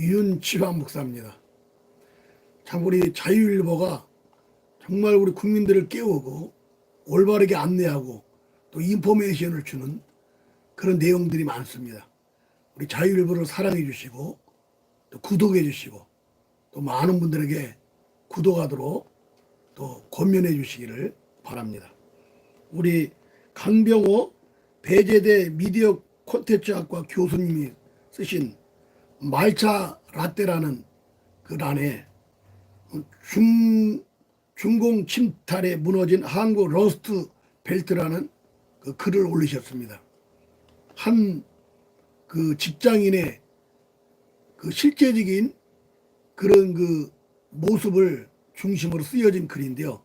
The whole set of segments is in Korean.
윤치환 목사입니다. 참 우리 자유일보가 정말 우리 국민들을 깨우고 올바르게 안내하고 또 인포메이션을 주는 그런 내용들이 많습니다. 우리 자유일보를 사랑해 주시고 또 구독해 주시고 또 많은 분들에게 구독하도록 또 권면해 주시기를 바랍니다. 우리 강병호 배제대 미디어 콘텐츠학과 교수님이 쓰신 말차 라떼라는 그 란에 중, 중공 침탈에 무너진 한국 러스트 벨트라는 그 글을 올리셨습니다. 한 그 직장인의 그 실제적인 그런 그 모습을 중심으로 쓰여진 글인데요.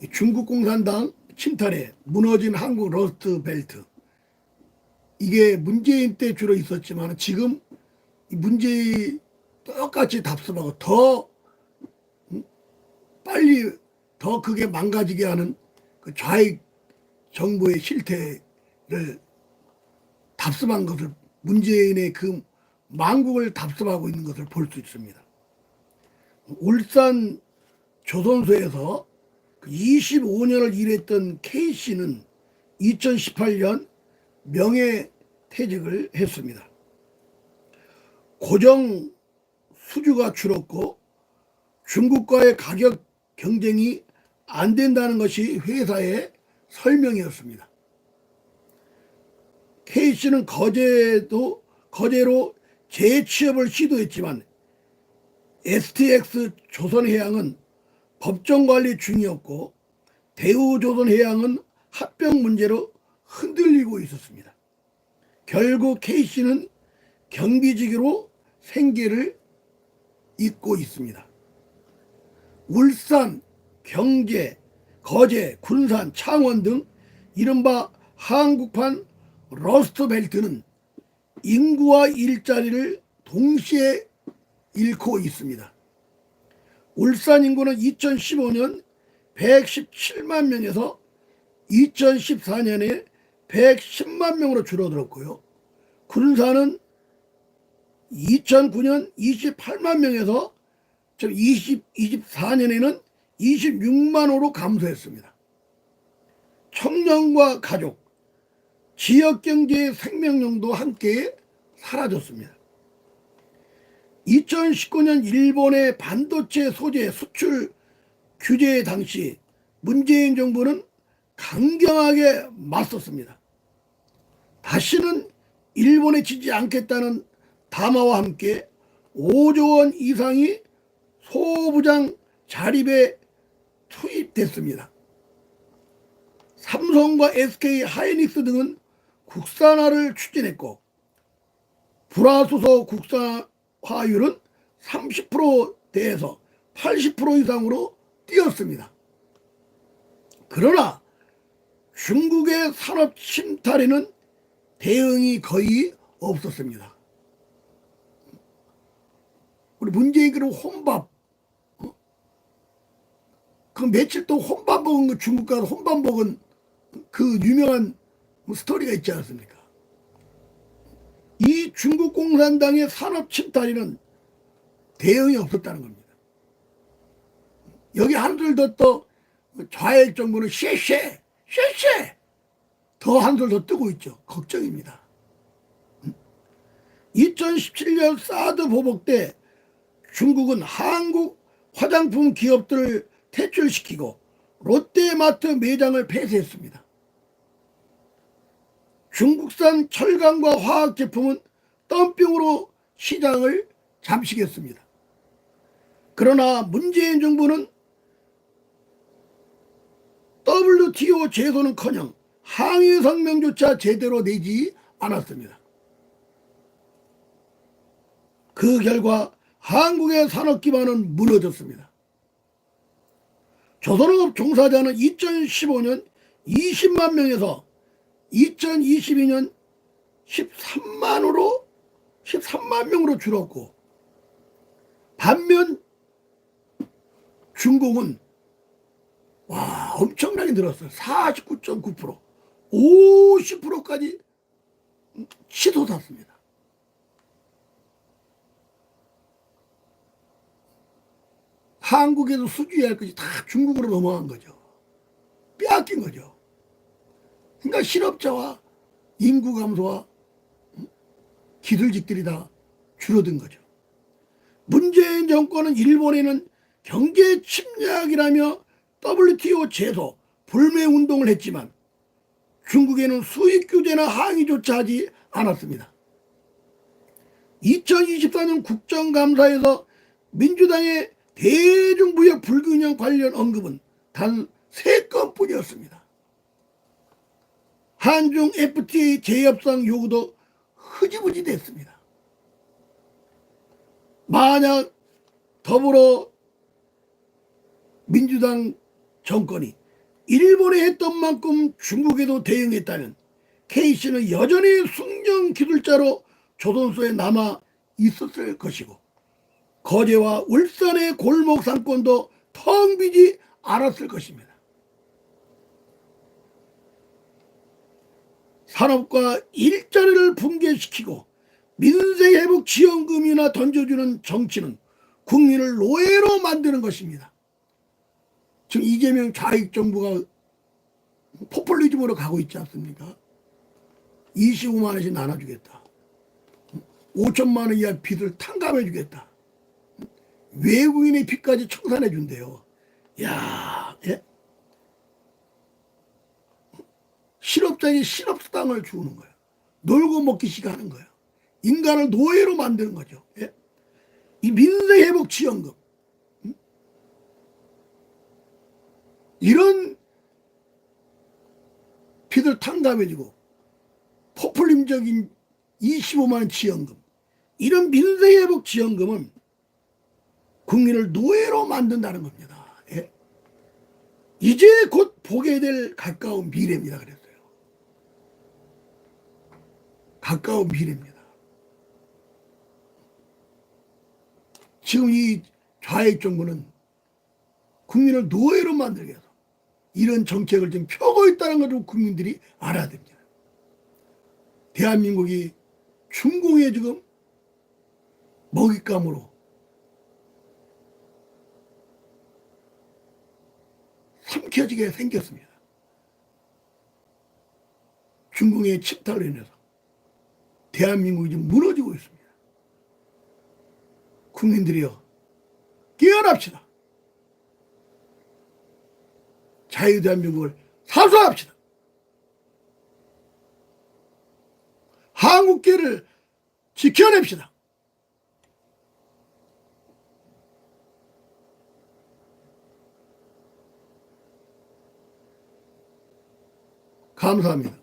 이 중국 공산당 침탈에 무너진 한국 러스트 벨트. 이게 문재인 때 주로 있었지만 지금 이 문재인 똑같이 답습하고 더 음, 빨리 더 크게 망가지게 하는 그 좌익 정부의 실태를 답습한 것을 문재인의 그 망국을 답습하고 있는 것을 볼 수 있습니다. 울산 조선소에서 25년을 일했던 K씨는 2018년 명예퇴직을 했습니다. 고정 수주가 줄었고 중국과의 가격 경쟁이 안 된다는 것이 회사의 설명이었습니다. K씨는 거제도 거제로 재취업을 시도했지만 STX 조선해양은 법정 관리 중이었고 대우조선해양은 합병 문제로 흔들리고 있었습니다. 결국 K씨는 경비직으로 생계를 잇고 있습니다. 울산, 경제, 거제, 군산, 창원 등 이른바 한국판 러스트벨트는 인구와 일자리를 동시에 잃고 있습니다. 울산 인구는 2015년 117만 명에서 2014년에 110만 명으로 줄어들었고요. 군산은 2009년 28만 명에서 지금 20, 24년에는 26만호로 감소했습니다. 청년과 가족, 지역경제의 생명력도 함께 사라졌습니다. 2019년 일본의 반도체 소재 수출 규제 당시 문재인 정부는 강경하게 맞섰습니다. 다시는 일본에 지지 않겠다는 담화와 함께 5조 원 이상이 소부장 자립에 투입됐습니다. 삼성과 SK 하이닉스 등은 국산화를 추진했고 불화수소 국산화율은 30%대에서 80% 이상으로 뛰었습니다. 그러나 중국의 산업 침탈에는 대응이 거의 없었습니다. 우리 문재인 그럼 혼밥 어? 그 며칠 또 혼밥 먹은 거 중국 가서 혼밥 먹은 그 유명한 뭐 스토리가 있지 않습니까? 이 중국 공산당의 산업 침탈에는 대응이 없었다는 겁니다. 여기 한술 더 또 좌익 정부는 쉐쉐 쉐쉐 더 한술 더 뜨고 있죠. 걱정입니다. 2017년 사드 보복 때 중국은 한국 화장품 기업들을 퇴출시키고 롯데마트 매장을 폐쇄했습니다. 중국산 철강과 화학 제품은 덤핑으로 시장을 잠식했습니다. 그러나 문재인 정부는 WTO 제소는커녕 항의 성명조차 제대로 내지 않았습니다. 그 결과 한국의 산업 기반은 무너졌습니다. 조선업 종사자는 2015년 20만 명에서 2022년 13만으로 13만 명으로 줄었고 반면 중국은 와 엄청나게 늘었어요. 49.9% 50%까지 치솟았습니다. 한국에도 수주해야 할 것이 다 중국으로 넘어간 거죠. 빼앗긴 거죠. 그러니까 실업자와 인구 감소와 기술직들이 다 줄어든 거죠. 문재인 정권은 일본에는 경제 침략이라며 WTO 제소 불매 운동을 했지만 중국에는 수입 규제나 항의조차 하지 않았습니다. 2024년 국정감사에서 민주당의 대중무역 불균형 관련 언급은 단세 건뿐이었습니다. 한중 FTA 재협상 요구도 흐지부지 됐습니다. 만약 더불어 민주당 정권이 일본에 했던 만큼 중국에도 대응했다면 K씨는 여전히 숙련 기술자로 조선소에 남아 있었을 것이고 거제와 울산의 골목 상권도 텅 비지 않았을 것입니다. 산업과 일자리를 붕괴시키고 민생 회복 지원금이나 던져주는 정치는 국민을 노예로 만드는 것입니다. 지금 이재명 좌익 정부가 포퓰리즘으로 가고 있지 않습니까? 25만 원씩 나눠주겠다. 5천만 원 이하 빚을 탕감해 주겠다. 외국인의 빚까지 청산해 준대요. 야, 예? 실업자에게 실업수당을 주는 거예요. 놀고 먹기식 하는 거예요. 인간을 노예로 만드는 거죠. 예? 이 민생회복 지원금. 음? 이런 빚을 탕감해주고 포퓰림적인 25만 지원금 이런 민생회복 지원금은 국민을 노예로 만든다는 겁니다. 예? 이제 곧 보게 될 가까운 미래입니다. 그랬어요. 가까운 미래입니다. 지금 이 좌익 정부는 국민을 노예로 만들기 위해서 이런 정책을 지금 펴고 있다는 것을 국민들이 알아야 됩니다. 대한민국이 중공에 지금 먹잇감으로 삼켜지게 생겼습니다. 중공의 침탈로 인해서 대한민국이 지금 무너지고 있습니다. 국민들이여 깨어납시다. 자유대한민국을 사수합시다. 한국계를 지켜냅시다. 감사합니다.